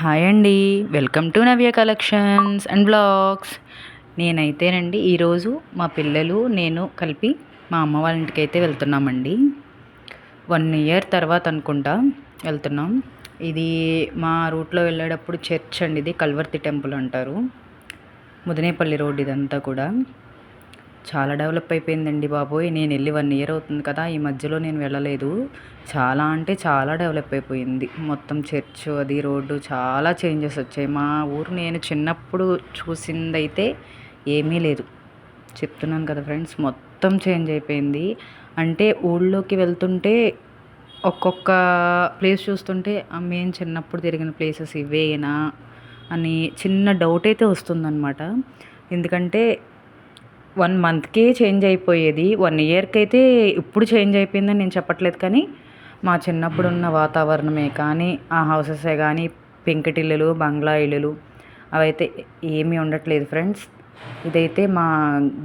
Hi అండి. Welcome to Navya collections and blogs. నేనైతేనండి ఈరోజు మా పిల్లలు నేను కలిపి మా అమ్మ వాళ్ళ ఇంటికి అయితే వెళ్తున్నామండి. వన్ ఇయర్ తర్వాత అనుకుంటా వెళ్తున్నాం. ఇది మా రూట్లో వెళ్ళేటప్పుడు చర్చ్ అండి ఇది కల్వర్తి టెంపుల్ అంటారు. ముదినేపల్లి రోడ్ ఇదంతా కూడా. చాలా డెవలప్ అయిపోయిందండి బాబోయ్. నేను వెళ్ళి వన్ ఇయర్ అవుతుంది కదా ఈ మధ్యలో నేను వెళ్ళలేదు. చాలా అంటే చాలా డెవలప్ అయిపోయింది. మొత్తం చర్చ్ అది రోడ్డు చాలా చేంజెస్ వచ్చాయి. మా ఊరు నేను చిన్నప్పుడు చూసిందైతే ఏమీ లేదు. చెప్తున్నాను కదా ఫ్రెండ్స్ మొత్తం చేంజ్ అయిపోయింది. అంటే ఊళ్ళోకి వెళ్తుంటే ఒక్కొక్క ప్లేస్ చూస్తుంటే మేము చిన్నప్పుడు తిరిగిన ప్లేసెస్ ఇవేనా? అని చిన్న డౌట్ అయితే వస్తుందన్నమాట. ఎందుకంటే వన్ మంత్కే చేంజ్ అయిపోయేది. వన్ ఇయర్కి అయితే ఇప్పుడు చేంజ్ అయిపోయిందని నేను చెప్పట్లేదు కానీ మా చిన్నప్పుడు ఉన్న వాతావరణమే కానీ ఆ హౌసెసే కానీ పెంకుటిల్లులు బంగ్లా ఇల్లులు అవైతే ఏమీ ఉండట్లేదు ఫ్రెండ్స్. ఇదైతే మా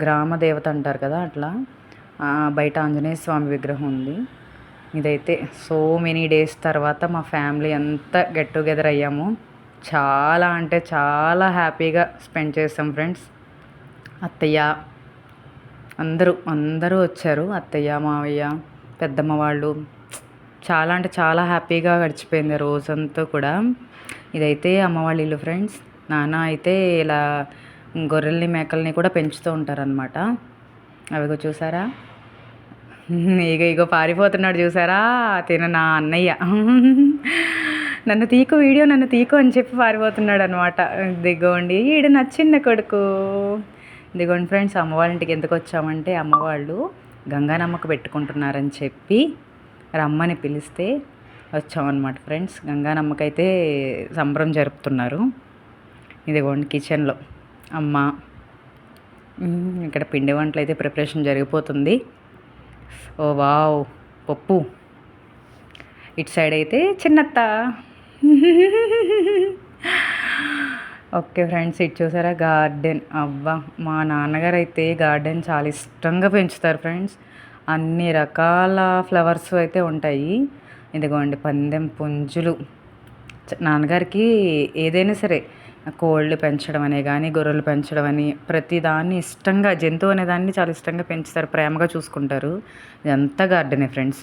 గ్రామ దేవత అంటారు కదా అట్లా. బయట ఆంజనేయ స్వామి విగ్రహం ఉంది. ఇదైతే సో మెనీ డేస్ తర్వాత మా ఫ్యామిలీ అంతా గెట్ టుగెదర్ అయ్యాము. చాలా అంటే చాలా హ్యాపీగా స్పెండ్ చేస్తాం ఫ్రెండ్స్. అత్తయ్య అందరూ అందరూ వచ్చారు. అత్తయ్య మావయ్య పెద్దమ్మ వాళ్ళు. చాలా అంటే చాలా హ్యాపీగా గడిచిపోయింది రోజంతా కూడా. ఇదైతే అమ్మ వాళ్ళ ఇల్లు ఫ్రెండ్స్. నాన్న అయితే ఇలా గొర్రెల్ని మేకల్ని కూడా పెంచుతూ ఉంటారనమాట అవిగో చూసారా? ఇగ ఇగో పారిపోతున్నాడు చూసారా? తిన నా అన్నయ్య. నన్ను తీకు వీడియో నన్ను తీకు అని చెప్పి పారిపోతున్నాడు అనమాట దిగోండి ఈడు నచ్చింది కొడుకు. ఇదిగోండి ఫ్రెండ్స్ అమ్మ వాళ్ళ ఇంటికి ఎందుకు వచ్చామంటే అమ్మవాళ్ళు గంగానమ్మకు పెట్టుకుంటున్నారని చెప్పి రమ్మని పిలిస్తే వచ్చామన్నమాట ఫ్రెండ్స్. గంగానమ్మకైతే సంబరం జరుపుతున్నారు. ఇదిగోండి కిచెన్లో అమ్మ. ఇక్కడ పిండి వంటలు అయితే ప్రిపరేషన్ జరిగిపోతుంది. ఓ వావ్ పప్పు. ఇటు సైడ్ అయితే చిన్నత్త. ఓకే ఫ్రెండ్స్ ఇటు చూసారా గార్డెన్? అవ్వ మా నాన్నగారు అయితే గార్డెన్ చాలా ఇష్టంగా పెంచుతారు ఫ్రెండ్స్. అన్ని రకాల ఫ్లవర్స్ అయితే ఉంటాయి. ఇదిగోండి పందెం పుంజులు. నాన్నగారికి ఏదైనా సరే కోళ్ళు పెంచడం అనే కానీ గొర్రెలు పెంచడం అని ప్రతి దాన్ని ఇష్టంగా జంతువు అనే దాన్ని చాలా ఇష్టంగా పెంచుతారు ప్రేమగా చూసుకుంటారు. ఇదంతా గార్డెనే ఫ్రెండ్స్.